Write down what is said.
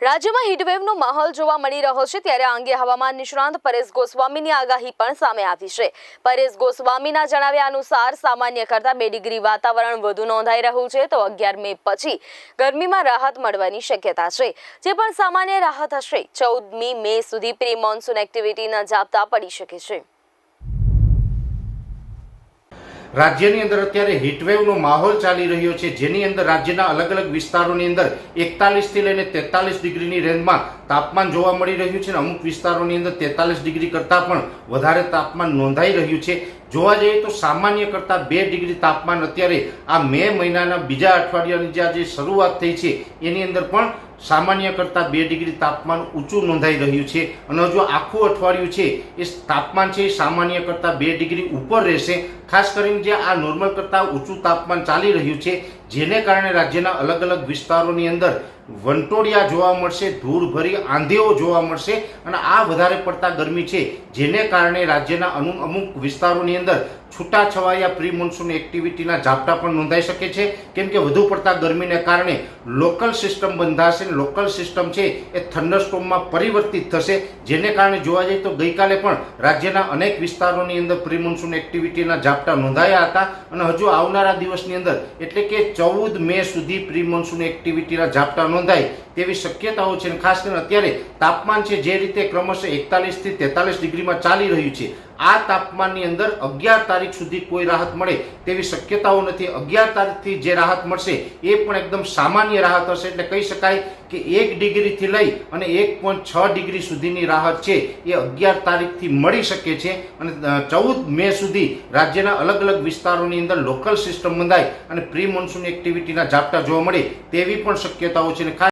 રાજ્યમાં હીટવેવનો માહોલ જોવા મળી રહ્યો છે ત્યારે આ અંગે હવામાન નિષ્ણાંત પરેશ ગોસ્વામીની આગાહી પણ સામે આવી છે. પરેશ ગોસ્વામીના જણાવ્યા અનુસાર સામાન્ય કરતાં બે ડિગ્રી વાતાવરણ વધુ નોંધાઈ રહ્યું છે તો અગિયાર મે પછી ગરમીમાં રાહત મળવાની શક્યતા છે. જે પણ સામાન્ય રાહત હશે ચૌદમી મે સુધી પ્રી મોન્સૂન એક્ટિવિટીના જાપતા પડી શકે છે. રાજ્યની અંદર અત્યારે હીટવેવનો માહોલ ચાલી રહ્યો છે. જેની અંદર રાજ્યના અલગ અલગ વિસ્તારોની અંદર એકતાલીસથી લઈને તેતાલીસ ડિગ્રીની રેન્જમાં તાપમાન જોવા મળી રહ્યું છે અને અમુક વિસ્તારોની અંદર તેતાલીસ ડિગ્રી કરતાં પણ વધારે તાપમાન નોંધાઈ રહ્યું છે. જોવા જઈએ તો સામાન્ય કરતાં બે ડિગ્રી તાપમાન અત્યારે આ મે મહિનાના બીજા અઠવાડિયાની જે આજે શરૂઆત થઈ છે, એની અંદર પણ સામાન્ય કરતાં બે ડિગ્રી તાપમાન ઊંચું નોંધાઈ રહ્યું છે. અને હજુ આખું અઠવાડિયું છે, એ તાપમાન છે સામાન્ય કરતાં બે ડિગ્રી ઉપર રહેશે. ખાસ કરીને જે આ નોર્મલ કરતાં ઊંચું તાપમાન ચાલી રહ્યું છે, જેને કારણે રાજ્યના અલગ અલગ વિસ્તારોની અંદર વંટોળિયા જોવા મળશે, ધૂળભરી આંધીઓ જોવા મળશે અને આ વધારે પડતા ગરમી છે, જેને કારણે રાજ્યના અનુ, અમુક વિસ્તારોની અંદર છૂટાછવાયા પ્રી મોન્સૂન એક્ટિવિટીના ઝાપટા પણ નોંધાઈ શકે છે. કેમ કે વધુ પડતા ગરમીને કારણે લોકલ સિસ્ટમ બંધાશે લોકલ સિસ્ટમ છે એ થંડરસ્ટોમમાં પરિવર્તિત થશે. જેને કારણે જોવા જઈએ તો ગઈકાલે પણ રાજ્યના અનેક વિસ્તારોની અંદર પ્રી મોન્સૂન એક્ટિવિટીના ઝાપટા નોંધાયા હતા અને હજુ આવનારા દિવસની અંદર એટલે કે ચૌદ મે સુધી પ્રી મોન્સૂન એક્ટિવિટીના ઝાપટા નોંધાય તેવી શક્યતાઓ છે ખાસ કરીને અત્યારે તાપમાન છે જે રીતે ક્રમશઃ એકતાલીસથી તેતાલીસ ડિગ્રીમાં ચાલી રહ્યું છે. આ તાપમાનની અંદર અગિયાર તારીખ સુધી કોઈ રાહત મળે તેવી શક્યતાઓ નથી. અગિયાર તારીખથી જે રાહત મળશે એ પણ એકદમ સામાન્ય રાહત હશે. એટલે કહી શકાય કે એક ડિગ્રીથી લઈ અને એક પોઈન્ટ છ ડિગ્રી સુધીની રાહત છે એ અગિયાર તારીખથી મળી શકે છે. અને ચૌદ મે સુધી રાજ્યના અલગ અલગ વિસ્તારોની અંદર લોકલ સિસ્ટમ બંધાય અને પ્રી મોન્સૂન એક્ટિવિટીના ઝાપટા જોવા મળે તેવી પણ શક્યતાઓ છે.